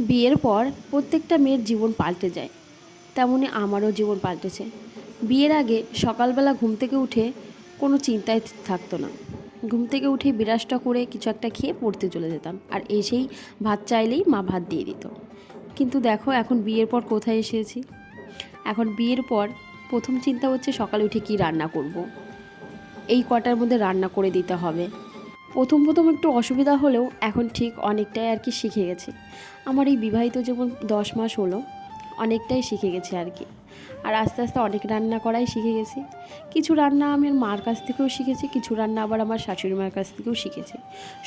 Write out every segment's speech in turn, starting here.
বিয়ের পর প্রত্যেকটা মেয়ের জীবন পাল্টে যায়। তেমনি আমারও জীবন পাল্টেছে। বিয়ের আগে সকালবেলা ঘুম থেকে উঠে কোনো চিন্তায় থাকতো না। ঘুম থেকে উঠে বিরাজটা করে কিছু একটা খেয়ে পড়তে চলে যেতাম আর এসেই ভাত চাইলেই মা ভাত দিয়ে দিত। কিন্তু দেখো এখন বিয়ের পর কোথায় এসেছি? এখন বিয়ের পর প্রথম চিন্তা হচ্ছে সকালে উঠে কি রান্না করব। এই কটার মধ্যে রান্না করে দিতে হবে। প্রথম প্রথম একটু অসুবিধা হলেও এখন ঠিক অনেকটাই আর কি শিখে গেছি। আমার এই বিবাহিত জীবন দশ মাস হলো, অনেকটাই শিখে গেছি আর কি। আর আস্তে আস্তে অনেক রান্না করাই শিখে গেছি। কিছু রান্না আমি মার কাছ থেকেও শিখেছি, কিছু রান্না আবার আমার শাশুড়ি মার কাছ থেকেও শিখেছি।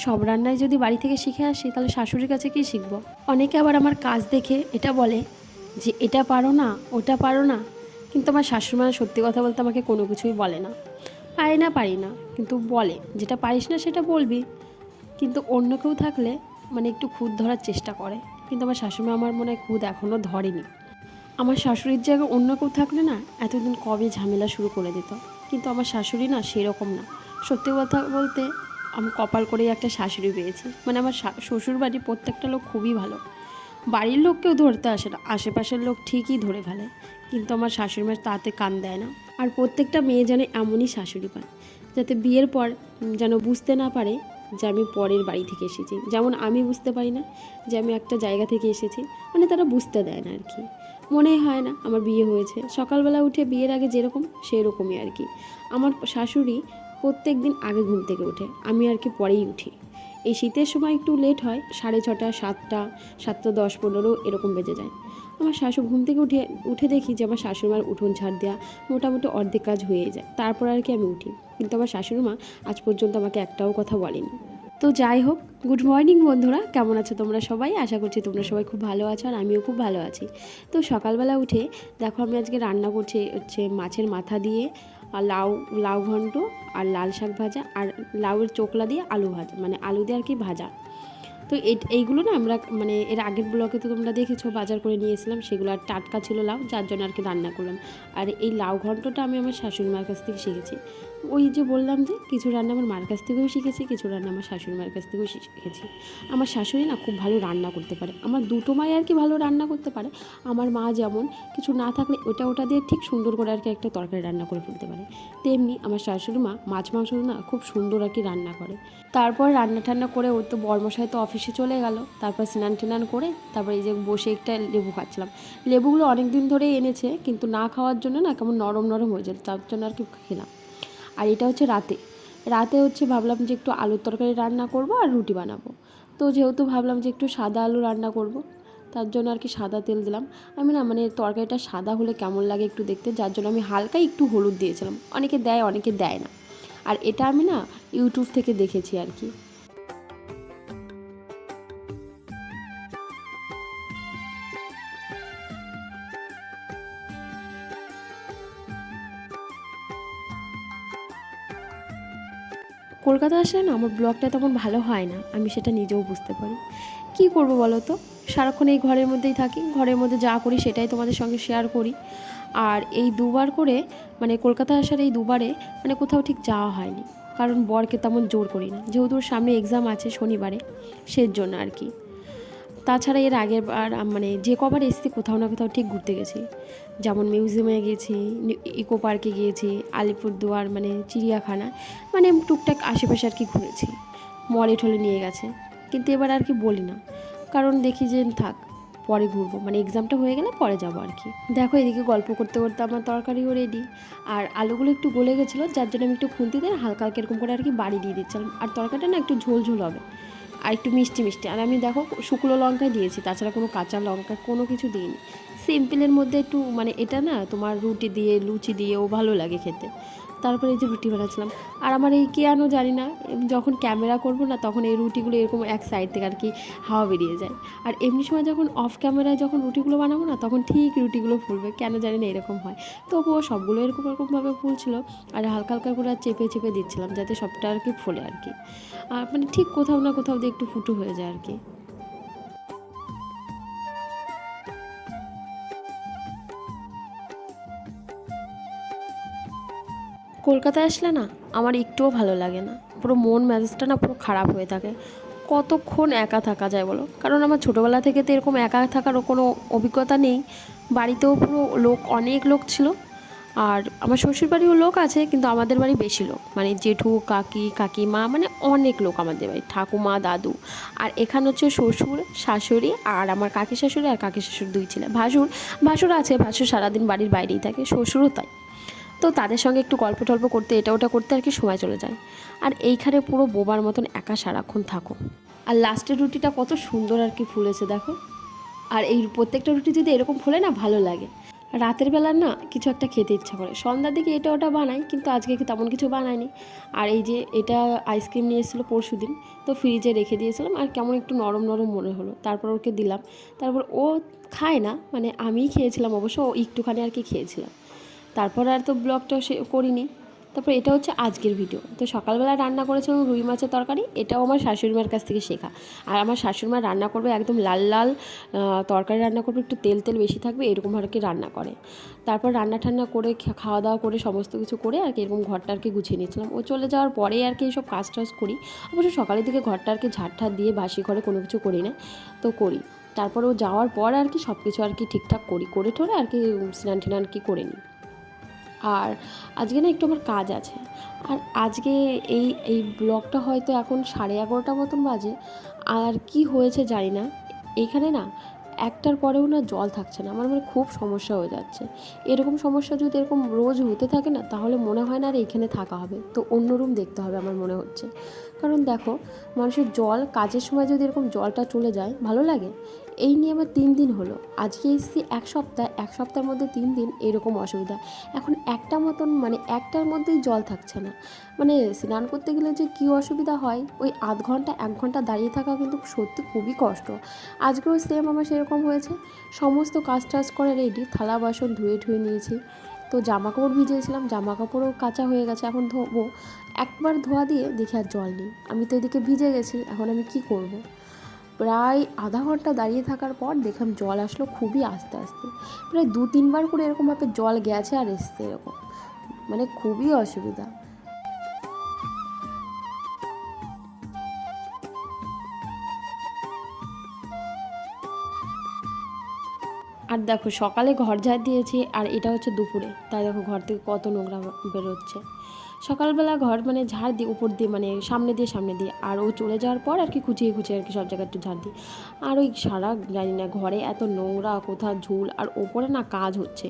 সব রান্নাই যদি বাড়ি থেকে শিখে আসি, তাহলে শাশুড়ির কাছে কি শিখব? অনেকে আবার আমার কাজ দেখে এটা বলে যে, এটা পারো না, ওটা পারো না। কিন্তু আমার শাশুড়ি মা সত্যি কথা বলতে আমাকে কোনো কিছুই বলে না। পারি না পারি না। কিন্তু বলে, যেটা পারিস না সেটা বলবি। কিন্তু অন্য কেউ থাকলে মানে একটু খুদ ধরার চেষ্টা করে। কিন্তু আমার শাশুড়ি আমার মনে হয় খুদ এখনও ধরেনি। আমার শাশুড়ির জায়গায় অন্য কেউ থাকলে না, এতদিন কবে ঝামেলা শুরু করে দিত। কিন্তু আমার শাশুড়ি না সেরকম না। সত্যি কথা বলতে, আমি কপাল করেই একটা শাশুড়ি পেয়েছি। মানে আমার শ্বশুর বাড়ির প্রত্যেকটা লোক খুবই ভালো। বাড়ির লোককেও ধরতে আসে না। আশেপাশের লোক ঠিকই ধরে ফেলে। কিন্তু আমার শাশুড়ি মা তাতে কান দেয় না। আর প্রত্যেকটা মেয়ে যেন এমনই শাশুড়ি পায়, যাতে বিয়ের পর যেন বুঝতে না পারে যে আমি পরের বাড়ি থেকে এসেছি। যেমন আমি বুঝতে পারি না যে আমি একটা জায়গা থেকে এসেছি মানে তারা বুঝতে দেয় না আর কি মনেই হয় না আমার বিয়ে হয়েছে। সকালবেলা উঠে বিয়ের আগে যেরকম, সেরকমই আর কি আমার শাশুড়ি প্রত্যেক দিন আগে ঘুম থেকে ওঠে আমি আর কি পরেই উঠি। এই শীতের সময় একটু লেট হয়, সাড়ে ছটা, সাতটা সাতটা দশ পনেরো এরকম বেজে যায়। আমার শাশু ঘুম থেকে উঠে উঠে দেখি যে আমার শাশুড়িমার উঠোন ঝাড় দেওয়া মোটামুটি অর্ধেক কাজ হয়ে যায়। তারপর আর কি আমি উঠি। কিন্তু আমার শাশুড়ি মা আজ পর্যন্ত আমাকে একটাও কথা বলেনি। তো যাই হোক গুড মর্নিং বন্ধুরা, কেমন আছো তোমরা সবাই? আশা করছি তোমরা সবাই খুব ভালো আছো আর আমিও খুব ভালো আছি। তো সকালবেলা উঠে, দেখো আমি আজকে রান্না করছি হচ্ছে মাছের মাথা দিয়ে আর লাউ লাউ ঘন্ট আর লাল শাক ভাজা আর লাউয়ের চোকলা দিয়ে আলু ভাজা মানে আলু দিয়ে আর কি ভাজা। তো এই এইগুলো না আমরা মানে এর আগের ব্লকে তো তোমরা দেখেছ, বাজার করে নিয়েছিলাম সেগুলো আর টাটকা ছিল লাউ, যার জন্য আর কি রান্না করলাম। আর এই লাউ ঘন্টটা আমি আমার শাশুড়ি মার কাছ থেকে শিখেছি। ওই যে বললাম যে কিছু রান্না আমার মার কাছ থেকেও শিখেছি, কিছু রান্না আমার শাশুড়ি মার কাছ থেকেও শিখেছি। আমার শাশুড়ি না খুব ভালো রান্না করতে পারে। আমার দুটো মাই আর কি ভালো রান্না করতে পারে। আমার মা যেমন কিছু না থাকলে ওটা ওটা দিয়ে ঠিক সুন্দর করে আর কি একটা তরকারি রান্না করে ফেলতে পারে। তেমনি আমার শাশুড়ি মা মাছ মাংস না খুব সুন্দর আর কি রান্না করে। তারপর রান্না টান্না করে ওর তো বর্মশাই তো অফিসে চলে গেল। তারপর স্নান টেনান করে তারপর এই যে বসে একটা লেবু খাচ্ছিলাম। লেবুগুলো অনেক দিন ধরেই এনেছে, কিন্তু না খাওয়ার জন্য না কেমন নরম নরম হয়ে যায়, তার জন্য আর কি খেলাম। আর এটা হচ্ছে রাতে। রাতে হচ্ছে ভাবলাম যে একটু আলুর তরকারি রান্না করব আর রুটি বানাবো। তো যেহেতু ভাবলাম যে একটু সাদা আলু রান্না করব, তার জন্য আর কি সাদা তেল দিলাম। আমি না মানে তরকারিটা সাদা হলে কেমন লাগে একটু দেখতে, যার জন্য আমি হালকা একটু হলুদ দিয়েছিলাম। অনেকে দেয় অনেকে দেয় না। আর এটা আমি না ইউটিউব থেকে দেখেছি আর কি। কলকাতা আসলে না আমার ব্লগটা তেমন ভালো হয় না, আমি সেটা নিজেও বুঝতে পারি। কি করব বলো তো? সারাক্ষণ এই ঘরের মধ্যেই থাকি, ঘরের মধ্যে যা করি সেটাই তোমাদের সঙ্গে শেয়ার করি। আর এই দুবার করে মানে কলকাতা আসার এই দুবারে মানে কোথাও ঠিক যাওয়া হয়নি। কারণ বরকে তেমন জোর করি না। যেহেতু ওর সামনে এক্সাম আছে শনিবারে সের জন্য আর কি। তাছাড়া এর আগের বার মানে যে কবার এসেছি কোথাও না কোথাও ঠিক ঘুরতে গেছি। যেমন মিউজিয়ামে গিয়েছি ইকো পার্কে গিয়েছি, আলিপুরদুয়ার মানে চিড়িয়াখানা মানে টুকটাক আশেপাশে আর কি ঘুরেছি। মলে ঠলে নিয়ে গেছে। কিন্তু এবার আর কি বলি না। কারণ দেখি যে, থাক, পরে ঘুরবো। মানে এক্সামটা হয়ে গেলে পরে যাব আর কি। দেখো এদিকে গল্প করতে করতে আমার তরকারিও রেডি আর আলুগুলো একটু গলে গেছিল, যার জন্য আমি একটু খুন্তি দিয়ে হালকা হালকা এরকম করে আর কি বাড়ি দিয়ে দিচ্ছিলাম। আর তরকারিটা না একটু ঝোল ঝোল হবে। আর একটু মিষ্টি মিষ্টি। আর আমি দেখো শুকনো লঙ্কা দিয়েছি, তাছাড়া কোনো কাঁচা লঙ্কা, কোনো কিছু দিইনি। সিম্পলের মধ্যে একটু মানে এটা না তোমার রুটি দিয়ে, লুচি দিয়েও ভালো লাগে খেতে। তারপরে এই যে রুটি বানাচ্ছিলাম। আর আমার এই কেন জানি না, যখন ক্যামেরা করব না তখন এই রুটিগুলো এরকম এক সাইড থেকে আর কি হাওয়া বেরিয়ে যায়। আর এমনি সময় যখন অফ ক্যামেরায় যখন রুটিগুলো বানাবো না, তখন ঠিক রুটিগুলো ফুলবে। কেন জানি না এরকম হয়। তবুও সবগুলো এরকম এরকমভাবে ফুলছিল। আর হালকা হালকা করে চেপে চেপে দিচ্ছিলাম, যাতে সবটা আর কি ফোলে আর কি। আর মানে ঠিক কোথাও না কোথাও দিয়ে একটু ফুটো হয়ে যায় আর কি। কলকাতায় আসলে না, আমার একটুও ভালো লাগে না। পুরো মন মেজাজটা না পুরো খারাপ হয়ে থাকে। কতক্ষণ একা থাকা যায় বলো? কারণ আমার ছোটোবেলা থেকে তো এরকম একা থাকারও কোনো অভিজ্ঞতা নেই। বাড়িতেও পুরো লোক, অনেক লোক ছিল। আর আমার শ্বশুর বাড়িও লোক আছে, কিন্তু আমাদের বাড়ি বেশি লোক। মানে জেঠু, কাকি, কাকিমা মানে অনেক লোক আমাদের বাড়ি। ঠাকুমা, দাদু। আর এখানে হচ্ছে শ্বশুর, শাশুড়ি আর আমার কাকি শাশুড়ি আর কাকি শাশুড়ি দুই ছেলে। ভাসুর ভাসুর আছে, ভাসুর সারাদিন বাড়ির বাইরেই থাকে, শ্বশুরও তাই। তো তাদের সঙ্গে একটু গল্প টল্প করতে, এটা ওটা করতে আর কি সময় চলে যায়। আর এইখানে পুরো বোবার মতন একা সারাক্ষণ থাকো। আর লাস্টের রুটিটা কত সুন্দর আর কি ফুলেছে, দেখো। আর এই প্রত্যেকটা রুটি যদি এরকম ফুলে না, ভালো লাগে। রাতের বেলা না কিছু একটা খেতে ইচ্ছা করে। সন্ধ্যার দিকে এটা ওটা বানাই, কিন্তু আজকে কি তেমন কিছু বানাইনি। আর এই যে এটা আইসক্রিম নিয়ে এসেছিল পরশু দিন তো ফ্রিজে রেখে দিয়েছিলাম, আর কেমন একটু নরম নরম মনে হলো। তারপর ওকে দিলাম। তারপর ও খায় না মানে আমিই খেয়েছিলাম অবশ্য, ও একটুখানি আর কি খেয়েছিলাম। তারপর আর তো ব্লগটা সে করিনি। তারপর এটা হচ্ছে আজকের ভিডিও তো সকালবেলা রান্না করেছিলাম রুই মাছের তরকারি, এটাও আমার শাশুড়ি মার কাছ থেকে শেখা। আর আমার শাশুড়ি মা রান্না করবে একদম লাল লাল তরকারি রান্না করবে, একটু তেল তেল বেশি থাকবে, এরকম আর কি রান্না করে। তারপর রান্না ঠান্না করে খাওয়া দাওয়া করে সমস্ত কিছু করে আর কি এরকম ঘরটা আর কি গুছিয়ে নিয়েছিলাম। ও চলে যাওয়ার পরে আর কি এইসব কাজ টাজ করি। অবশ্য সকালের দিকে ঘরটা আর কি ঝাড় ঠাড় দিয়ে বাসি ঘরে কোনো কিছু করি না, তো করি। তারপর ও যাওয়ার পর আর কি সব কিছু আর কি ঠিকঠাক করি। করে ঠোরে আর কি স্নান টিনান কি করে নিই। আর আজকে না একটু আমার কাজ আছে। আর আজকে এই এই ব্লগটা হয়তো এখন সাড়ে এগারোটা মতন বাজে। আর কি হয়েছে জানি না। এখানে না একটার পরেও না জল থাকছে না। আমার মানে খুব সমস্যা হয়ে যাচ্ছে। এরকম সমস্যা যদি এরকম রোজ হতে থাকে না, তাহলে মনে হয় না আর এখানে থাকা হবে। তো অন্য রুম দেখতে হবে আমার মনে হচ্ছে। কারণ দেখো, মানুষের জল, কাজের সময় যদি এরকম জলটা চলে যায়, ভালো লাগে? এই নিয়ে আমার তিন দিন হলো। আজকে এসেছি এক সপ্তাহ, এক সপ্তাহের মধ্যে তিন দিন এরকম অসুবিধা। এখন একটা মতন মানে একটার মধ্যেই জল থাকছে না। মানে স্নান করতে গেলে যে কী অসুবিধা হয়? ওই আধ ঘণ্টা, এক ঘণ্টা দাঁড়িয়ে থাকা কিন্তু সত্যি খুবই কষ্ট। আজকেও সেম আমার সেরকম হয়েছে। সমস্ত কাজ টাজ করে রেডি থালা বাসন ধুয়ে ধুয়ে নিয়েছি। তো জামা কাপড় ভিজিয়েছিলাম জামা কাপড়ও কাঁচা হয়ে গেছে, এখন ধোবো। একবার ধোয়া দিয়ে দেখি আর জল নেই। আমি তো এদিকে ভিজে গেছি, এখন আমি কি করব। প্রায় আধা ঘণ্টা দাঁড়িয়ে থাকার পর দেখলাম জল আসলো খুবই আস্তে আস্তে। প্রায় দু তিনবার করে এরকমভাবে জল গেছে আর এসছে এরকম। মানে খুবই অসুবিধা। আর দেখো সকালে ঘর ঝাড় দিয়েছি আর এটা হচ্ছে দুপুরে। তাই দেখো ঘর থেকে কত নোংরা বেরোচ্ছে। সকালবেলা ঘর মানে ঝাড় দিই উপর দিয়ে মানে সামনে দিয়ে সামনে দিয়ে। আর ও চলে যাওয়ার পর আর কি খুঁচিয়ে খুঁচিয়ে আর কি সব জায়গায় একটু ঝাড় দিই। আর ওই সারা জানি না ঘরে এত নোংরা কোথাও ঝুল, আর ওপরে না কাজ হচ্ছে।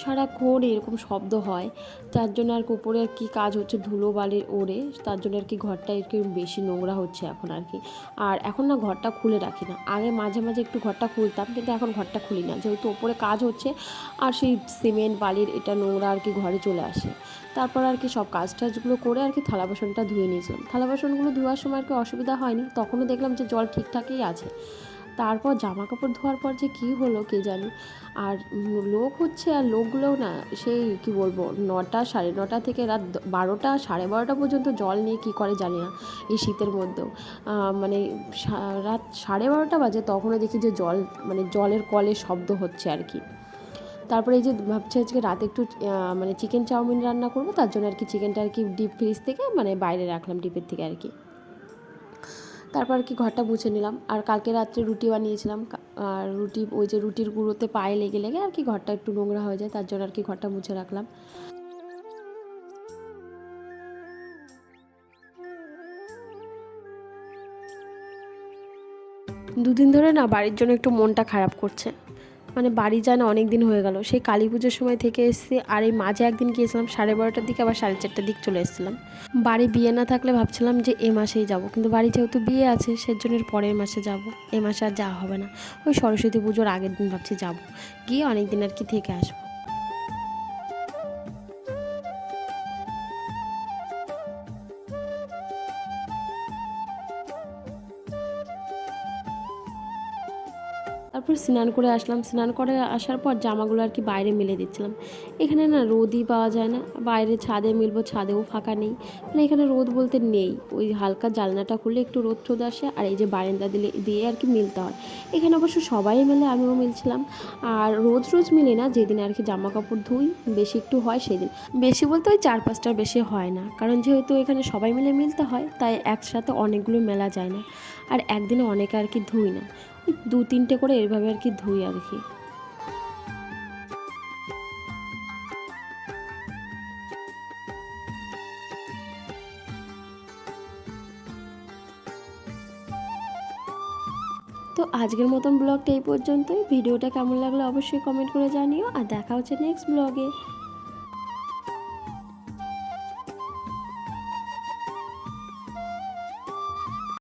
সারাক্ষণ এরকম শব্দ হয়। তার জন্য আর কি উপরে আর কি কাজ হচ্ছে ধুলো বালি ওড়ে। তার জন্য আর কি ঘরটা আর কি বেশি নোংরা হচ্ছে এখন আর কি। আর এখন না ঘরটা খুলে রাখি না। আগে মাঝে মাঝে একটু ঘরটা খুলতাম, কিন্তু এখন ঘরটা খুলি না। যেহেতু ওপরে কাজ হচ্ছে, আর সেই সিমেন্ট, বালির এটা নোংরা আর কি ঘরে চলে আসে। তারপর আর কি সব কাজ টাজগুলো করে আর কি থালা বাসনটা ধুয়ে নিয়েছিলাম। থালা বাসনগুলো ধোয়ার সময় আর কি অসুবিধা হয়নি, তখনও দেখলাম যে জল ঠিকঠাকই আছে। তারপর জামা কাপড় ধোয়ার পর যে কী হলো কে জানি? আর লোক হচ্ছে আর লোকগুলোও না, সেই কি বলব, নটা সাড়ে নটা থেকে রাত বারোটা সাড়ে বারোটা পর্যন্ত জল নিয়ে কী করে জানি না, এই শীতের মধ্যেও। মানে রাত সাড়ে বারোটা বাজে তখনও দেখি যে জল মানে জলের কলে শব্দ হচ্ছে আর কি। তারপরে এই যে ভাবছি আজকে রাতে একটু মানে চিকেন চাউমিন রান্না করব, তার জন্য আর কি চিকেনটা আর কি ডিপ ফ্রিজ থেকে মানে বাইরে রাখলাম ডিপের থেকে আর কি। তারপর আর কি ঘরটা মুছে নিলাম, আর কালকে রাত্রে রুটি বানিয়েছিলাম আর রুটি, ওই যে রুটির গুঁড়োতে পায়ে লেগে লেগে আর কি ঘরটা একটু নোংরা হয়ে যায়, তার জন্য আর কি ঘরটা মুছে রাখলাম। দুদিন ধরে না বাড়ির জন্য একটু মনটা খারাপ করছে। মানে বাড়ি যায় না, অনেক দিন হয়ে গেল। সেই কালী পুজোর সময় থেকে এসেছি, আর এই মাঝে একদিন গিয়েছিলাম, সাড়ে বারোটার দিকে আবার সাড়ে চারটার দিক চলে এসেছিলাম। বাড়ি বিয়ে না থাকলে ভাবছিলাম যে এ মাসেই যাব, কিন্তু বাড়ি যেহেতু বিয়ে আছে, সেজন্য জন্য পরের মাসে যাব। এ মাসে আর যাওয়া হবে না। ওই সরস্বতী পুজোর আগের দিন ভাবছি যাব। গিয়ে অনেক দিন আর কি থেকে আসব। তারপর স্নান করে আসলাম। স্নান করে আসার পর জামাগুলো আর কি বাইরে মেলে দিচ্ছিলাম। এখানে না রোদই পাওয়া যায় না। বাইরে ছাদে মিলবো, ছাদেও ফাঁকা নেই। মানে এখানে রোদ বলতে নেই। ওই হালকা জালনাটা খুললে একটু রোদ ঠোদ আসে আর এই যে বারান্দা দিলে, দিয়ে আর কি মিলতে হয়। এখানে অবশ্য সবাই মিলে আমিও মিলছিলাম। আর রোজ রোজ মিলে না, যেদিন আর কি জামা কাপড় ধুই, বেশি একটু হয় সেদিন। বেশি বলতে ওই চার পাঁচটার বেশি হয় না। কারণ যেহেতু এখানে সবাই মিলে মিলতে হয়, তাই একসাথে অনেকগুলো মেলা যায় না। আর একদিনে অনেকে আর কি ধুই না। দু তিনটে করে এভাবে আর কি ধুই আর কি। তো আজকের মতন ব্লগটা এই পর্যন্তই। ভিডিওটা কেমন লাগল অবশ্যই কমেন্ট করে জানিও। আর দেখা হচ্ছে নেক্সট ব্লগে